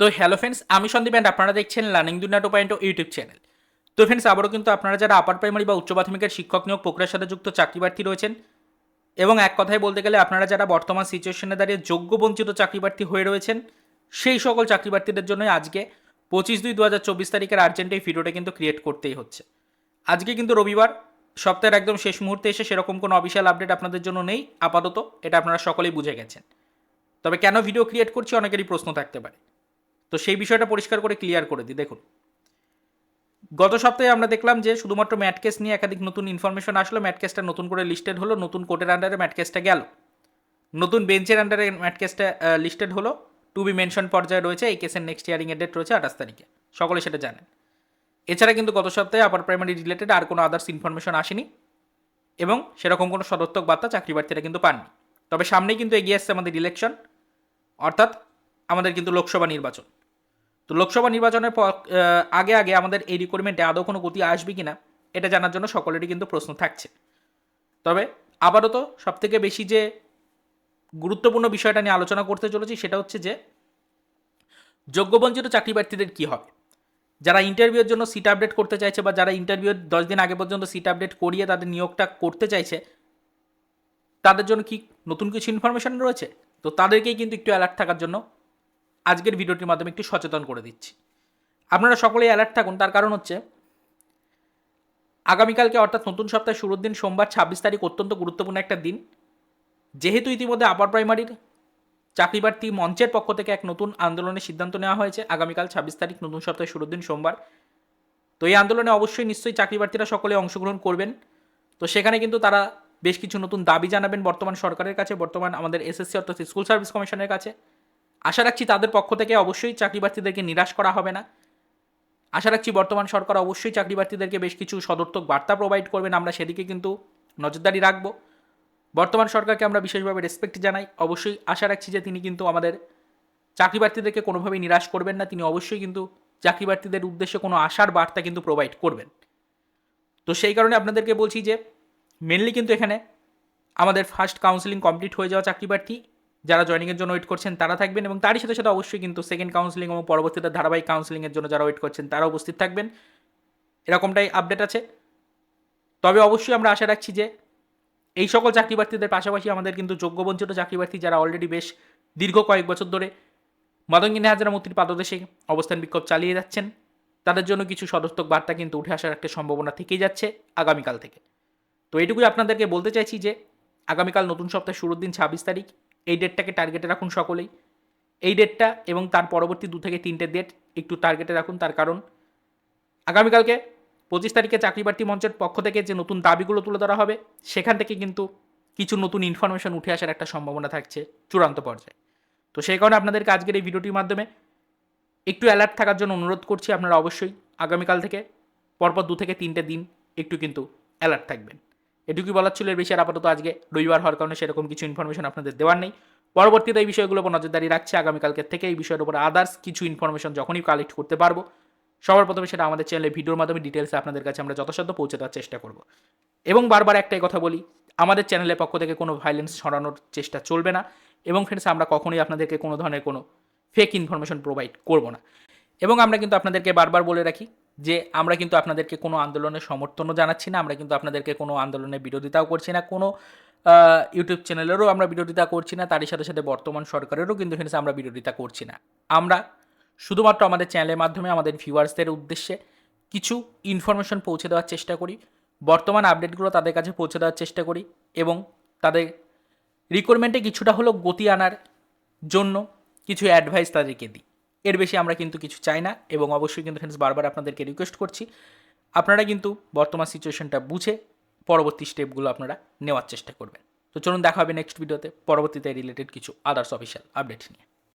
তো hello friends আমি Sandeep and আপনারা দেখছেন learning Duniya two point YouTube channel তো ফ্রেন্ডস আবারও কিন্তু আপনারা যারা আপার প্রাইমারি বা উচ্চ মাধ্যমিকের শিক্ষক নিয়োগ প্রক্রিয়ার সাথে যুক্ত চাকরি প্রার্থী রয়েছেন, এবং এক কথায় বলতে গেলে আপনারা যারা বর্তমান সিচুয়েশনে দাঁড়িয়ে যোগ্য বঞ্চিত চাকরি প্রার্থী হয়ে রয়েছেন, সেই সকল চাকরি প্রার্থীদের জন্যই আজকে পঁচিশ দুই দু হাজার চব্বিশ তারিখের আর্জেন্ট এই ভিডিওটা কিন্তু ক্রিয়েট করতেই হচ্ছে। আজকে কিন্তু রবিবার, সপ্তাহের একদম শেষ মুহূর্তে এসে সেরকম কোনো অফিসিয়াল আপডেট আপনাদের জন্য নেই, আপাতত এটা আপনারা সকলেই বুঝে গেছেন। তবে কেন ভিডিও ক্রিয়েট করছি অনেকেরই প্রশ্ন থাকতে পারে। তো সেই বিষয়টা পরিষ্কার করে ক্লিয়ার করে দিই। দেখুন, গত সপ্তাহে আমরা দেখলাম যে শুধুমাত্র ম্যাট কেস নিয়ে একাধিক নতুন ইনফরমেশন আসলো। ম্যাটকেসটা নতুন করে লিস্টেড হলো, নতুন কোর্টের আন্ডারে ম্যাট কেসটা গেল। নতুন বেঞ্চের আন্ডারে ম্যাটকেসটা লিস্টেড হলো। টু বি মেনশন পর্যায়ে রয়েছে, এই কেসের নেক্সট হিয়ারিংয়ের ডেট রয়েছে আঠাশ তারিখে। সকলে সেটা জানেন। এছাড়া কিন্তু গত সপ্তাহে আপার প্রাইমারি রিলেটেড আর কোনো আদার্স ইনফরমেশন আসেনি এবং সেরকম কোনো সদর্থক বার্তা চাকরি প্রার্থীরা কিন্তু পাননি। তবে সামনেই কিন্তু এগিয়ে আসছে আমাদের ইলেকশন অর্থাৎ আমাদের কিন্তু লোকসভা নির্বাচন। তো লোকসভা নির্বাচনের আগে আগে আমাদের এই রিক্রুটমেন্টে আদৌ কোনো গতি আসবে কি না এটা জানার জন্য সকলেরই কিন্তু প্রশ্ন থাকছে। তবে আপাতত সবথেকে বেশি যে গুরুত্বপূর্ণ বিষয়টা নিয়ে আলোচনা করতে চলেছি, সেটা হচ্ছে যে যোগ্যবঞ্চিত চাকরি প্রার্থীদের কী হবে? যারা ইন্টারভিউয়ের জন্য সিট আপডেট করতে চাইছে বা যারা ইন্টারভিউয়ের দশ দিন আগে পর্যন্ত সিট আপডেট করিয়ে তাদের নিয়োগটা করতে চাইছে, তাদের জন্য কি নতুন কিছু ইনফরমেশন রয়েছে? তো তাদেরকেই কিন্তু একটু অ্যালার্ট থাকার জন্য আজকের ভিডিওটির মাধ্যমে একটু সচেতন করে দিচ্ছি। আপনারা সকলেই অ্যালার্ট থাকুন, তার কারণ হচ্ছে আগামীকালকে অর্থাৎ নতুন সপ্তাহের শুরুর দিন, সোমবার ছাব্বিশ তারিখ অত্যন্ত গুরুত্বপূর্ণ একটা দিন। যেহেতু ইতিমধ্যে আপার প্রাইমারির চাকরি প্রার্থী মঞ্চের পক্ষ থেকে এক নতুন আন্দোলনের সিদ্ধান্ত নেওয়া হয়েছে, আগামীকাল ছাব্বিশ তারিখ নতুন সপ্তাহের শুরুর দিন, সোমবার। তো এই আন্দোলনে অবশ্যই নিশ্চয়ই চাকরি প্রার্থীরা সকলে অংশগ্রহণ করবেন। তো সেখানে কিন্তু তারা বেশ কিছু নতুন দাবি জানাবেন বর্তমান সরকারের কাছে, বর্তমান আমাদের এসএসসি অর্থাৎ স্কুল সার্ভিস কমিশনের কাছে। আশা রাখছি তাদের পক্ষ থেকে অবশ্যই চাকরি প্রার্থীদেরকে নিরাশ করা হবে না। আশা রাখছি বর্তমান সরকার অবশ্যই চাকরি প্রার্থীদেরকে বেশ কিছু সদর্থক বার্তা প্রোভাইড করবেন। আমরা সেদিকে কিন্তু নজরদারি রাখব। বর্তমান সরকারকে আমরা বিশেষভাবে রেসপেক্ট জানাই। অবশ্যই আশা রাখছি যে তিনি কিন্তু আমাদের চাকরি প্রার্থীদেরকে কোনোভাবেই নিরাশ করবেন না। তিনি অবশ্যই কিন্তু চাকরি প্রার্থীদের উদ্দেশ্যে কোনো আশার বার্তা কিন্তু প্রোভাইড করবেন। তো সেই কারণে আপনাদেরকে বলছি যে মেনলি কিন্তু এখানে আমাদের ফার্স্ট কাউন্সিলিং কমপ্লিট হয়ে যাওয়া চাকরি প্রার্থী যারা জয়েনিংয়ের জন্য ওয়েট করছেন তারা থাকবেন এবং তারই সাথে সাথে অবশ্যই কিন্তু সেকেন্ড কাউন্সিলিং এবং পরবর্তীতে ধারাবাহিক কাউন্সিলিংয়ের জন্য যারা ওয়েট করছেন তারা উপস্থিত থাকবেন। এরকমটাই আপডেট আছে। তবে অবশ্যই আমরা আশা রাখছি যে এই সকল চাকরি প্রার্থীদের পাশাপাশি আমাদের কিন্তু যোগ্যবঞ্চিত চাকরি প্রার্থী যারা অলরেডি বেশ দীর্ঘ কয়েক বছর ধরে মাদঙ্গিনী হাজারা মূর্তির পাদদেশে অবস্থান বিক্ষোভ চালিয়ে যাচ্ছেন, তাদের জন্য কিছু সদর্থক বার্তা কিন্তু উঠে আসার একটা সম্ভাবনা থেকেই যাচ্ছে আগামীকাল থেকে। তো এটুকুই আপনাদেরকে বলতে চাইছি যে আগামীকাল নতুন সপ্তাহের শুরুর দিন ছাব্বিশ তারিখ এই ডেটটাকে টার্গেটে রাখুন সকলেই। এই ডেটটা এবং তার পরবর্তী দু থেকে তিনটে ডেট একটু টার্গেটে রাখুন, তার কারণ আগামীকালকে পঁচিশ তারিখে চাকরি প্রার্থী মঞ্চের পক্ষ থেকে যে নতুন দাবিগুলো তুলে ধরা হবে, সেখান থেকে কিন্তু কিছু নতুন ইনফরমেশন উঠে আসার একটা সম্ভাবনা থাকছে চূড়ান্ত পর্যায়ে। তো সেই কারণে আপনাদেরকে আজকের এই ভিডিওটির মাধ্যমে একটু অ্যালার্ট থাকার জন্য অনুরোধ করছি আপনারা অবশ্যই আগামীকাল থেকে পরপর দু থেকে তিনটে দিন একটু কিন্তু অ্যালার্ট থাকবেন। এটুকুই বলার ছিল, এর আর আপাতত আজকে রবিবার হওয়ার কারণে সেরকম কিছু ইনফরমেশন আপনাদের দেওয়ার নেই। পরবর্তীতে এই বিষয়গুলোর উপর নজরদারি রাখছে। আগামীকালকের থেকে এই বিষয়ের উপর আদার্স কিছু ইনফরমেশন যখনই কালেক্ট করতে পারব। সবার প্রথমে সেটা আমাদের চ্যানেলে ভিডিওর মাধ্যমে ডিটেলসে আপনাদের কাছে আমরা যথাসাধ্য পৌঁছে দেওয়ার চেষ্টা করব। এবং বারবার একটাই কথা বলি, আমাদের চ্যানেলের পক্ষ থেকে কোনো ভাইলেন্স ছড়ানোর চেষ্টা চলবে না। এবং ফ্রেন্ডস আমরা কখনোই আপনাদেরকে কোনো ধরনের কোনো ফেক ইনফরমেশন প্রোভাইড করব না। এবং আমরা কিন্তু আপনাদেরকে বারবার বলে রাখি যে আমরা কিন্তু আপনাদেরকে কোনো আন্দোলনের সমর্থনও জানাচ্ছি না, আমরা কিন্তু আপনাদেরকে কোনো আন্দোলনের বিরোধিতাও করছি না, কোনো ইউটিউব চ্যানেলেরও আমরা বিরোধিতা করছি না, তারই সাথে সাথে বর্তমান সরকারেরও কিন্তু ফ্রেন্ডস আমরা বিরোধিতা করছি না। আমরা শুধুমাত্র আমাদের চ্যানেলের মাধ্যমে, আমাদের ভিউয়ার্সদের উদ্দেশ্যে কিছু ইনফরমেশন পৌঁছে দেওয়ার চেষ্টা করি, বর্তমান আপডেটগুলো তাদের কাছে পৌঁছে দেওয়ার চেষ্টা করি এবং তাদের রিকোয়ারমেন্টে কিছুটা হলেও গতি আনার জন্য কিছু অ্যাডভাইস তাদেরকে দিই। এর বেশি আমরা কিন্তু কিছু চাই না এবং অবশ্যই কিন্তু ফ্রেন্ডস বারবার আপনাদেরকে রিকোয়েস্ট করছি। আপনারা কিন্তু বর্তমান সিচুয়েশনটা বুঝে পরবর্তী স্টেপগুলো আপনারা নেওয়ার চেষ্টা করবেন। তো চলুন দেখা হবে নেক্সট ভিডিওতে পরবর্তীতে রিলেটেড কিছু আদার্স অফিসিয়াল আপডেট নিয়ে।